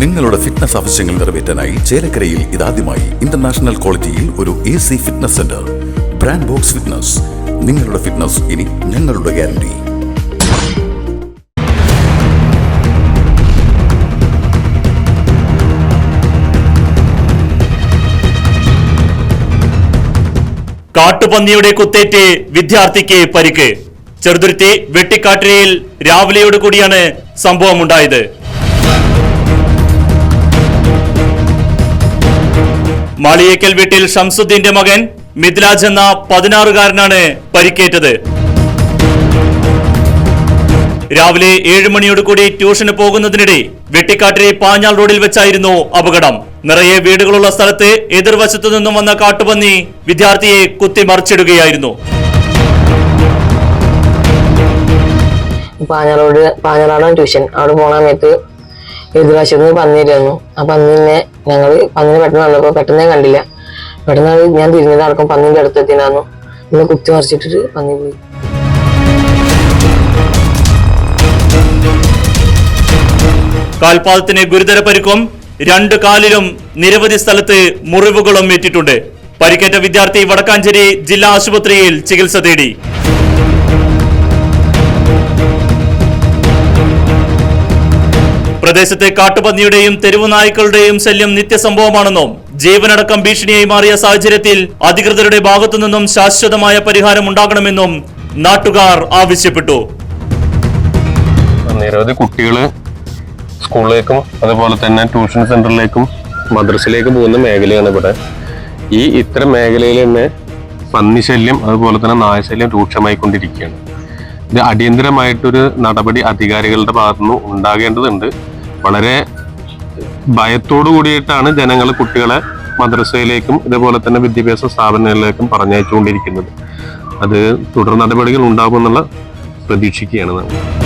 നിങ്ങളുടെ ഫിറ്റ്നസ് ആവശ്യങ്ങൾ നിറവേറ്റാനായി ചേലക്കരയിൽ ഇതാദ്യമായി ഇന്റർനാഷണൽ ക്വാളിറ്റിയിൽ ഒരു A C fitness centre brand box fitness നിങ്ങളുടെ ഫിറ്റ്നസ് ഇനി ഞങ്ങളുടെ ഗ്യാരണ്ടി കാട്ടുപന്നിയുടെ കുത്തേറ്റ് വിദ്യാർത്ഥിക്ക് പരിക്ക്. ചെറുതുരുത്തി വെട്ടിക്കാട്ടിരയിൽ രാവിലെയോട് കൂടിയാണ് സംഭവം മാളിയേക്കൽ വീട്ടിൽ ഷംസുദ്ദീന്റെ മകൻ മിഥിലാജ് എന്ന പതിനാറുകാരനാണ് പരിക്കേറ്റത്. രാവിലെ ഏഴ് മണിയോട് കൂടി ട്യൂഷന് പോകുന്നതിനിടെ വെട്ടിക്കാട്ടിലെ പാഞ്ഞാൾ റോഡിൽ വെച്ചായിരുന്നു അപകടം. നിറയെ വീടുകളുള്ള സ്ഥലത്ത് എതിർവശത്തു നിന്നും വന്ന കാട്ടുപന്നി വിദ്യാർത്ഥിയെ കുത്തി മറിച്ചിടുകയായിരുന്നു പാഞ്ഞാളോട് പാഞ്ഞാളാണ് ട്യൂഷൻ? അവിടെ സമയത്ത് എതിർവശത്ത് നിന്ന് പന്നി വരുന്നു ആ പന്നിനെ ഞങ്ങൾ പന്നിനെ പെട്ടെന്ന് വന്നപ്പോൾ പെട്ടെന്ന് കണ്ടില്ല. പെട്ടെന്ന് ഞാൻ തിരിഞ്ഞത് അടക്കം പന്നിന്റെ അടുത്ത് എത്തിനാന്നു ഇന്ന് കുത്തി മറിച്ചിട്ടിട്ട് പന്നി പോയി. കാൽപാദത്തിന് ഗുരുതര പരിക്കും രണ്ട് കാലിലും നിരവധി സ്ഥലത്ത് മുറിവുകളും ഏറ്റിട്ടുണ്ട്. പരിക്കേറ്റ വിദ്യാർത്ഥി വടക്കാഞ്ചേരി ജില്ലാ ആശുപത്രിയിൽ ചികിത്സ തേടി. പ്രദേശത്തെ കാട്ടുപന്നിയുടെയും തെരുവുനായ്ക്കളുടെയും ശല്യം നിത്യസംഭവമാണെന്നും ജീവനടക്കം ഭീഷണിയായി മാറിയ സാഹചര്യത്തിൽ അധികൃതരുടെ ഭാഗത്തു നിന്നും ശാശ്വതമായ പരിഹാരം ഉണ്ടാകണമെന്നും നാട്ടുകാർ ആവശ്യപ്പെട്ടു. നിരവധി കുട്ടികൾ സ്കൂളിലേക്കും അതുപോലെ തന്നെ ട്യൂഷൻ സെന്ററിലേക്കും മദ്രസയിലേക്കും പോകുന്ന മേഖലയാണ് ഇവിടെ. ഈ ഇത്തരം മേഖലയിൽ തന്നെ ശല്യം അതുപോലെ തന്നെ നായശല്യം രൂക്ഷമായിക്കൊണ്ടിരിക്കുകയാണ്. ഇത് അടിയന്തരമായിട്ടൊരു നടപടി അധികാരികളുടെ ഭാഗത്തുനിന്ന് ഉണ്ടാകേണ്ടതുണ്ട്. വളരെ ഭയത്തോടു കൂടിയിട്ടാണ് ജനങ്ങൾ കുട്ടികളെ മദ്രസയിലേക്കും ഇതുപോലെ തന്നെ വിദ്യാഭ്യാസ സ്ഥാപനങ്ങളിലേക്കും പറഞ്ഞയച്ചുകൊണ്ടിരിക്കുന്നത്. അത് തുടർ നടപടികൾ ഉണ്ടാകുമെന്നുള്ള പ്രതീക്ഷിക്കുകയാണ് നമ്മൾ